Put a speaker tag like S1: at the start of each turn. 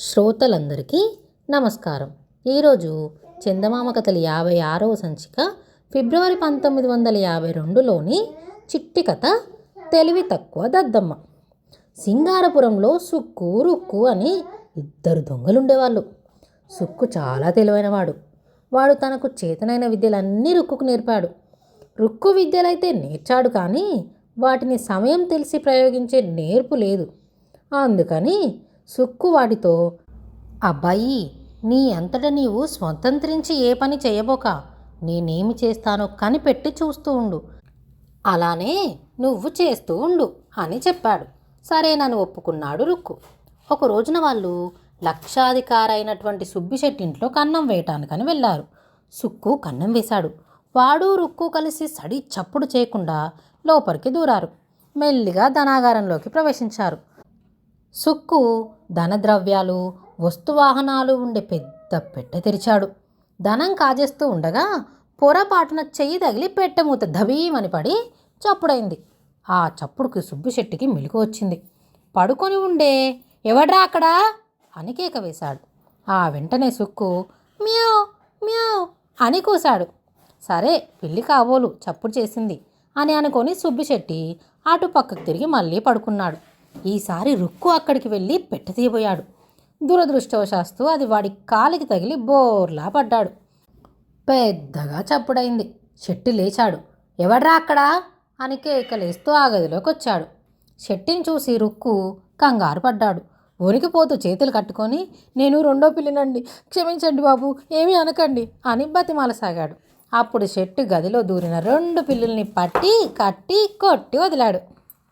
S1: శ్రోతలందరికీ నమస్కారం. ఈరోజు చందమామ కథలు యాభై ఆరవ సంచిక ఫిబ్రవరి పంతొమ్మిది వందల యాభై రెండులోని చిట్టి కథ తెలివి తక్కువ దద్దమ్మ. సింగారపురంలో సుక్కు రుక్కు అని ఇద్దరు దొంగలు ఉండేవాళ్ళు సుక్కు చాలా తెలివైనవాడు. వాడు తనకు చేతనైన విద్యలన్నీ రుక్కుకు నేర్పాడు. రుక్కు విద్యలైతే నేర్చాడు కానీ వాటిని సమయం తెలిసి ప్రయోగించే నేర్పు లేదు. అందుకని సుక్కు వాడితో అబ్బాయి నీ అంతట నీవు స్వతంత్రించి ఏ పని చేయబోక? నేనేమి చేస్తానో కనిపెట్టి చూస్తూ ఉండు. అలానే నువ్వు చేస్తూ ఉండు అని చెప్పాడు. సరేనని ఒప్పుకున్నాడు రుక్కు. ఒక రోజున వాళ్ళు లక్షాధికారైనటువంటి సుబ్బిశెట్టింట్లో కన్నం వేయటానికని వెళ్ళారు. సుక్కు కన్నం వేశాడు. వాడు రుక్కు కలిసి సడి చప్పుడు చేయకుండా లోపలికి దూరారు. మెల్లిగా ధనాగారంలోకి ప్రవేశించారు. సుక్కు ధనద్రవ్యాలు వస్తువాహనాలు ఉండే పెద్ద పెట్టె తెరిచాడు. ధనం కాజేస్తూ ఉండగా పొరపాటున చెయ్యి తగిలి పెట్టె మూత ధబీమని పడి చప్పుడైంది. ఆ చప్పుడుకి సుబ్బిశెట్టికి మెలకు వచ్చింది. పడుకొని ఉండే ఎవడ్రా అక్కడా? అని కేక వేశాడు. ఆ వెంటనే సుక్కు మ్యో మ్యో అని కూశాడు. సరే పిల్లి కాబోలు చప్పుడు చేసింది అని అనుకొని సుబ్బిశెట్టి అటు పక్కకు తిరిగి మళ్ళీ పడుకున్నాడు. ఈసారి రుక్కు అక్కడికి వెళ్ళి పెట్టతీయబోయాడు దురదృష్టవశాస్తు అది వాడి కాలికి తగిలి బోర్లా పడ్డాడు. పెద్దగా చప్పుడైంది. శెట్టి లేచాడు. ఎవడ్రా అక్కడా? అని కేకలేస్తూ ఆ గదిలోకి వచ్చాడు శెట్టిని చూసి రుక్కు కంగారు పడ్డాడు. వణికిపోతూ చేతులు కట్టుకొని నేను రెండో పిల్లినండి. క్షమించండి బాబు. ఏమీ అనకండి అని బతిమాలసాగాడు. అప్పుడు శెట్టి గదిలో దూరిన రెండు పిల్లుల్ని పట్టి కట్టి కొట్టి వదిలాడు.